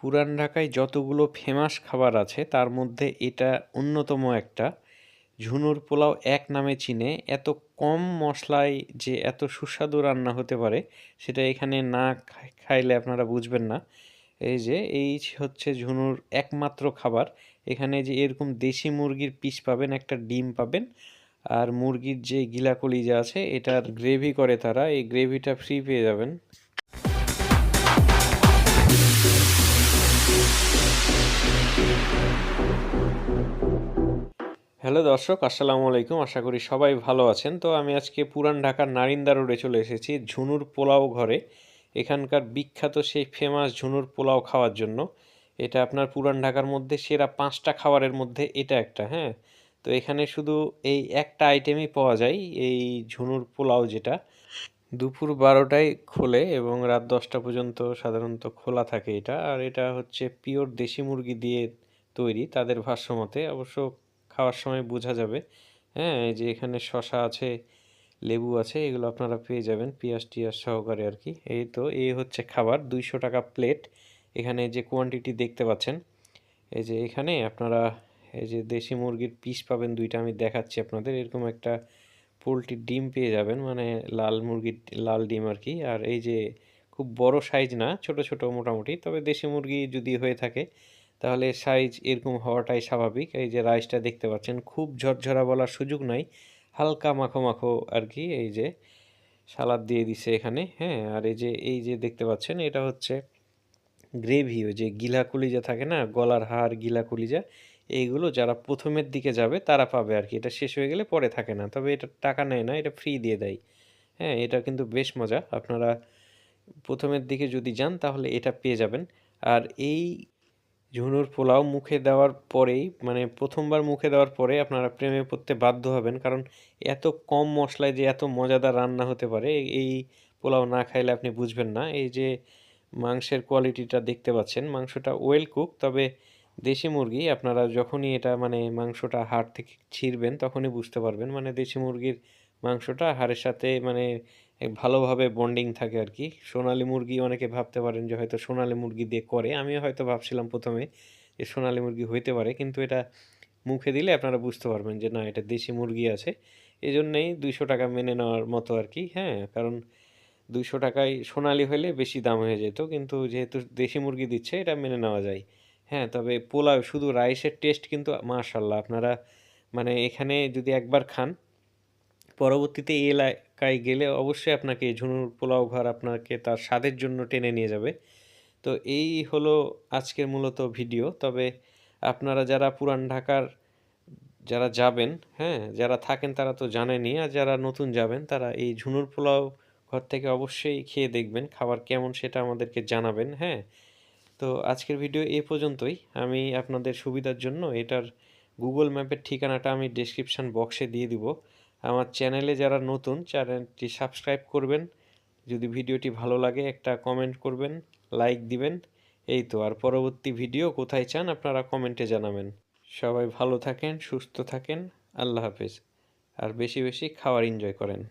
পুরান ঢাকায় যতগুলো ফেমাস খাবার আছে, তার মধ্যে এটা অন্যতম একটা। ঝুনুর পোলাও এক নামে চিনে। এত কম মশলায় যে এত সুস্বাদু রান্না হতে পারে, সেটা এখানে না খাইলে আপনারা বুঝবেন না। এই যে, এই হচ্ছে ঝুনুর একমাত্র খাবার। এখানে যে এরকম দেশি মুরগির পিস পাবেন, একটা ডিম পাবেন, আর মুরগির যে গিলা কলিজা আছে, এটার গ্রেভি করে তারা। এই গ্রেভিটা ফ্রি পেয়ে যাবেন। হ্যালো দর্শক, আসসালামু আলাইকুম। আশা করি সবাই ভালো আছেন। তো আমি আজকে পুরান ঢাকার নারিন্দা রোডে চলে এসেছি ঝুনুর পোলাও ঘরে। এখানকার বিখ্যাত সেই ফেমাস ঝুনুর পোলাও খাওয়ার জন্য। এটা আপনার পুরান ঢাকার মধ্যে সেরা পাঁচটা খাবারের মধ্যে এটা একটা হ্যাঁ? তো এখানে শুধু এই একটা আইটেমই পাওয়া যায়, এই ঝুনুর পোলাও যেটা। দুপুর বারোটায় খোলে এবং রাত দশটা পর্যন্ত সাধারণত খোলা থাকে এটা। আর এটা হচ্ছে পিওর দেশি মুরগি দিয়ে তৈরি, তাদের ভাষ্যমতে। অবশ্য খাওয়ার সময় বোঝা যাবে। হ্যাঁ এই যে এখানে শশা আছে, লেবু আছে, এগুলো আপনারা পেয়ে যাবেন পিঁয়াজ টিয়াজ সহকারে আর কি। এই তো এই হচ্ছে খাবার, দুইশো টাকা প্লেট। এখানে যে কোয়ান্টিটি দেখতে পাচ্ছেন, এই যে এখানে আপনারা এই যে দেশি মুরগির পিস পাবেন দুইটা, আমি দেখাচ্ছি আপনাদের। এরকম একটা পোলট্রির ডিম পেয়ে যাবেন মানে লাল মুরগির, লাল ডিম আর কি। আর এই যে খুব বড় সাইজ না, ছোট ছোট মোটামুটি, তবে দেশি মুরগি যদি হয়ে থাকে তাহলে সাইজ এরকম হওয়াটাই স্বাভাবিক। এই যে রাইসটা দেখতে পাচ্ছেন, খুব ঝরঝরা বলার সুযোগ নাই। হালকা মাখো মাখো আর কি এই যে সালাদ দিয়ে দিছে এখানে হ্যাঁ? আর এই যে এই যে দেখতে পাচ্ছেন, এটা হচ্ছে গ্রেভি ওই যে গিলা কলিজা থাকে না, গলার হাড়, গিলা কলিজা, এইগুলো যারা প্রথমের দিকে যাবে তারা পাবে আর কি। এটা শেষ হয়ে গেলে পরে থাকে না, তবে এটা টাকা নেয় না, এটা ফ্রি দিয়ে দেয়। হ্যাঁ এটা কিন্তু বেশ মজা। আপনারা প্রথমের দিকে যদি যান তাহলে এটা পেয়ে যাবেন। আর এই ঝুনুর পোলাও মুখে দেওয়ার পরেই মানে প্রথমবার মুখে দেওয়ার পরে আপনারা প্রেমে পড়তে বাধ্য হবেন, কারণ এত কম মশলায় যে এত মজাদার রান্না হতে পারে, এই- পোলাও না খাইলে আপনি বুঝবেন না। এই যে মাংসের কোয়ালিটিটা দেখতে পাচ্ছেন, মাংসটা ওয়েল কুক, তবে দেশি মুরগি, আপনারা যখনই এটা মানে মাংসটা হাড় থেকে ছিঁড়বেন, তখনই বুঝতে পারবেন মানে দেশি মুরগির মাংসটা হাড়ের সাথে মানে ভালোভাবে বন্ডিং থাকে আর কি। সোনালি মুরগি অনেকে ভাবতে পারেন যে হয়তো সোনালি মুরগি দিয়ে করে। আমিও হয়তো ভাবছিলাম প্রথমে যে সোনালি মুরগি হইতে পারে, কিন্তু এটা মুখে দিলে আপনারা বুঝতে পারবেন যে না, এটা দেশি মুরগি আছে। এই জন্যেই দুইশো টাকা মেনে নেওয়ার মতো আর কি হ্যাঁ? কারণ দুইশো টাকায় সোনালি হলে বেশি দাম হয়ে যেত, কিন্তু যেহেতু দেশি মুরগি দিচ্ছে, এটা মেনে নেওয়া যায়। হ্যাঁ তবে পোলাও, শুধু রাইসের টেস্ট কিন্তু মাশাল্লাহ আপনারা মানে এখানে যদি একবার খান পরবর্তীতে এই এলাকায় গেলে অবশ্যই আপনাকে ঝুনুর পোলাও ঘর আপনাকে তার স্বাদের জন্য টেনে নিয়ে যাবে। তো এই হলো আজকের মূলত ভিডিও। তবে আপনারা যারা পুরান ঢাকার যারা যাবেন হ্যাঁ যারা থাকেন তারা তো জানেনই, আর যারা নতুন যাবেন তারা এই ঝুনুর পোলাও ঘর থেকে অবশ্যই খেয়ে দেখবেন, খাবার কেমন সেটা আমাদেরকে জানাবেন হ্যাঁ। তো আজকের ভিডিও এ পর্যন্তই। আমি আপনাদের সুবিধার জন্য এটার গুগল ম্যাপের ঠিকানাটা আমি ডেসক্রিপশন বক্সে দিয়ে দিব। আমার চ্যানেলে যারা নতুন চ্যানেলটি সাবস্ক্রাইব করবেন। যদি ভিডিওটি ভালো লাগে, একটা কমেন্ট করবেন লাইক দিবেন। এই তো, আর পরবর্তী ভিডিও কোথায় চান আপনারা কমেন্টে জানাবেন। সবাই ভালো থাকেন, সুস্থ থাকেন, আল্লাহ হাফেজ। আর বেশি বেশি খাওয়ার এনজয় করেন।